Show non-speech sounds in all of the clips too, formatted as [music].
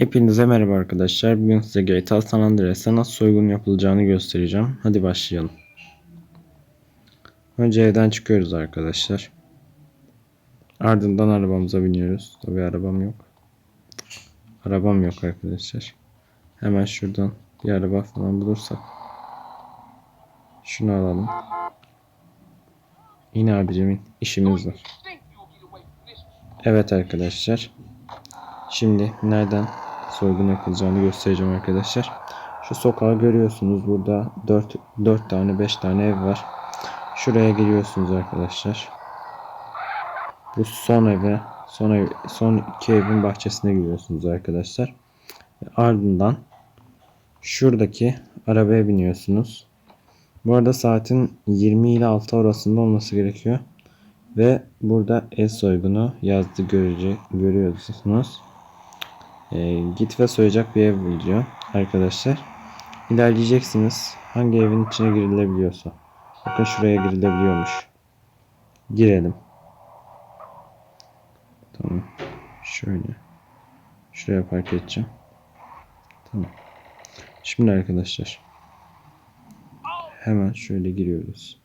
Hepinize merhaba arkadaşlar. Bugün size GTA San Andreas'a nasıl soygun yapılacağını göstereceğim. Hadi başlayalım. Önce evden çıkıyoruz arkadaşlar. Ardından arabamıza biniyoruz. Tabii arabam yok. Arabam yok arkadaşlar. Hemen şuradan bir araba falan bulursak. Şunu alalım. Yine abicimin işimiz var. Evet arkadaşlar. Şimdi nereden soygun yapılacağını göstereceğim arkadaşlar. Şu sokağı görüyorsunuz. Burada 4, 4 tane 5 tane ev var. Şuraya giriyorsunuz arkadaşlar. Bu son eve son, ev, son iki evin bahçesine giriyorsunuz arkadaşlar. Ardından şuradaki arabaya biniyorsunuz. Bu arada saatin 20 ile 6 arasında olması gerekiyor. Ve burada ev soygunu yazdı görece, görüyorsunuz. Ee, git ve soyacak bir ev buluyor arkadaşlar. İlerleyeceksiniz. Hangi evin içine girilebiliyorsa. Bakın şuraya girilebiliyormuş. Girelim. Tamam. Şöyle. Şuraya park edeceğim. Tamam. Şimdi arkadaşlar. Hemen şöyle giriyoruz.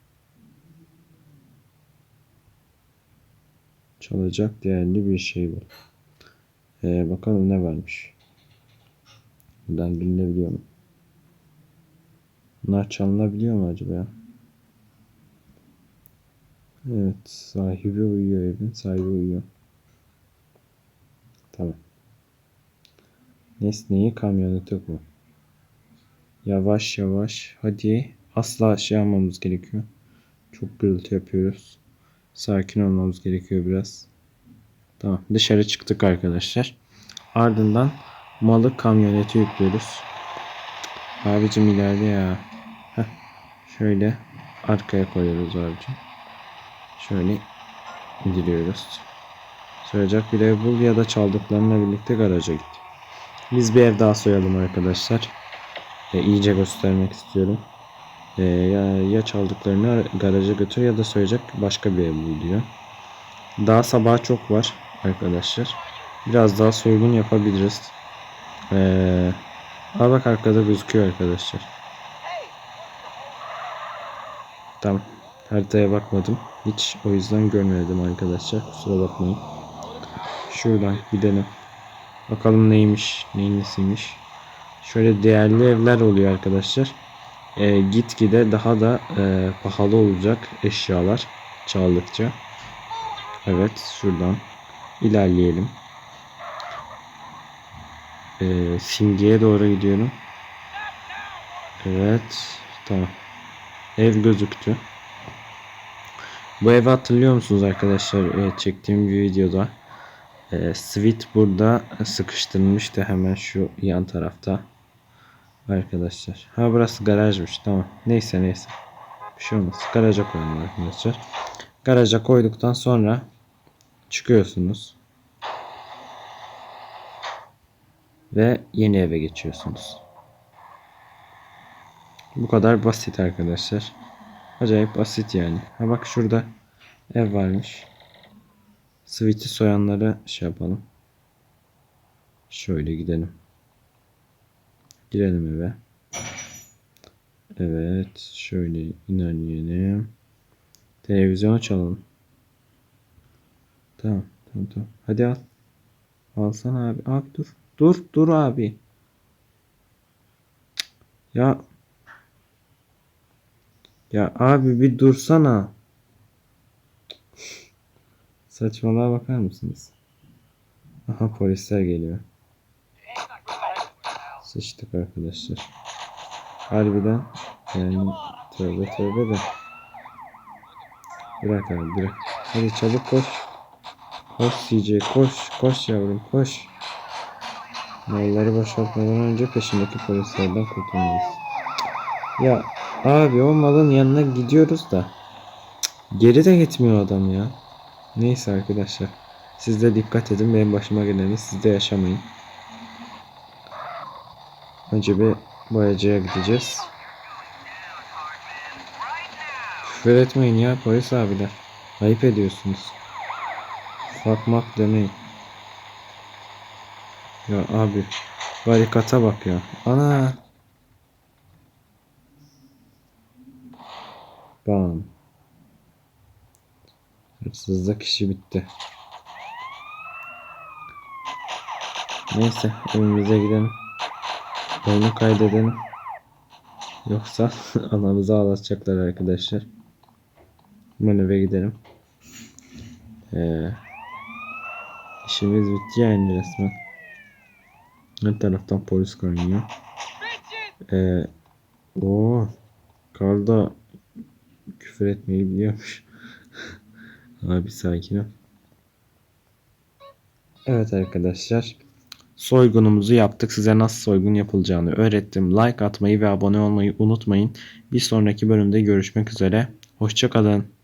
Çalacak değerli bir şey var. Ee, bakalım ne varmış. Buradan girilebiliyor mu? Bunlar çalınabiliyor mu acaba ya? Evet. Sahibi uyuyor evin. Sahibi uyuyor. Tamam. Nesneyi kamyonet yok? Yavaş yavaş. Hadi. Asla şey almamız gerekiyor. Çok gürültü yapıyoruz. Sakin olmamız gerekiyor biraz. Tamam. Dışarı çıktık arkadaşlar. Ardından malı kamyonete yüklüyoruz. Abicim ileride ya. Heh. Şöyle arkaya koyuyoruz abicim. Şöyle indiriyoruz. Soyacak bir ev bul ya da çaldıklarınla birlikte garaja git. Biz bir ev daha soyalım arkadaşlar. E, iyice göstermek istiyorum. E, ya, ya çaldıklarını garaja götür ya da soyacak başka bir ev bul diyor. Daha sabah çok var arkadaşlar. Biraz daha soygun yapabiliriz. Ee, aa bak arkada gözüküyor arkadaşlar. Tamam. Haritaya bakmadım. Hiç o yüzden görmedim arkadaşlar. Kusura bakmayın. Şuradan gidelim. Bakalım neymiş, neyin nesiymiş. Şöyle değerli evler oluyor arkadaşlar. Ee, gitgide daha da e, pahalı olacak eşyalar çaldıkça. Evet şuradan ilerleyelim. Ee, simgeye doğru gidiyorum. Evet tamam. Ev gözüktü. Bu evi hatırlıyor musunuz arkadaşlar? Evet, çektiğim bir videoda. Ee, Sweet burada sıkıştırılmıştı hemen şu yan tarafta. Arkadaşlar. Ha burası garajmış. Tamam. Neyse neyse. Bir şey olmaz. Garaja koyalım arkadaşlar. Garaja koyduktan sonra çıkıyorsunuz. Ve yeni eve geçiyorsunuz. Bu kadar basit arkadaşlar. Acayip basit yani. Ha bak şurada ev varmış. Sweet'i soyanları şey yapalım. Şöyle gidelim. Girelim eve. Evet. Şöyle ilerleyelim. Televizyonu çalalım. Tamam. Tamam tamam. Hadi al. Alsana abi. Abi dur. Dur. Dur abi. Ya. Ya abi bir dursana. Saçmalığa bakar mısınız? Aha polisler geliyor. Sıçtık arkadaşlar. Harbiden yani tövbe tövbe de. Bırak abi bırak. Hadi çabuk koş. Koş CJ koş. Koş yavrum koş. Malları boşaltmadan önce peşindeki polislerden kurtulmalıyız. Ya abi o malın yanına gidiyoruz da. Geri de gitmiyor adam ya. Neyse arkadaşlar. Siz de dikkat edin. Benim başıma geleni siz de yaşamayın. Önce bir boyacıya gideceğiz. Küfür etmeyin ya polis abiler. Ayıp ediyorsunuz. Fakmak demeyin. Ya abi barikata bak ya. Ana. Bam. Hırsızlık işi bitti. Neyse evimize gidelim. Oyunu kaydedelim. Yoksa [laughs] anamızı ağlatacaklar arkadaşlar. Ben eve gidelim. Ee, işimiz bitti yani resmen. Her taraftan polis görünüyor. Ee, o Karl küfür etmeyi biliyormuş. [laughs] Abi sakin ol. Evet arkadaşlar. Soygunumuzu yaptık. Size nasıl soygun yapılacağını öğrettim. Like atmayı ve abone olmayı unutmayın. Bir sonraki bölümde görüşmek üzere. Hoşçakalın.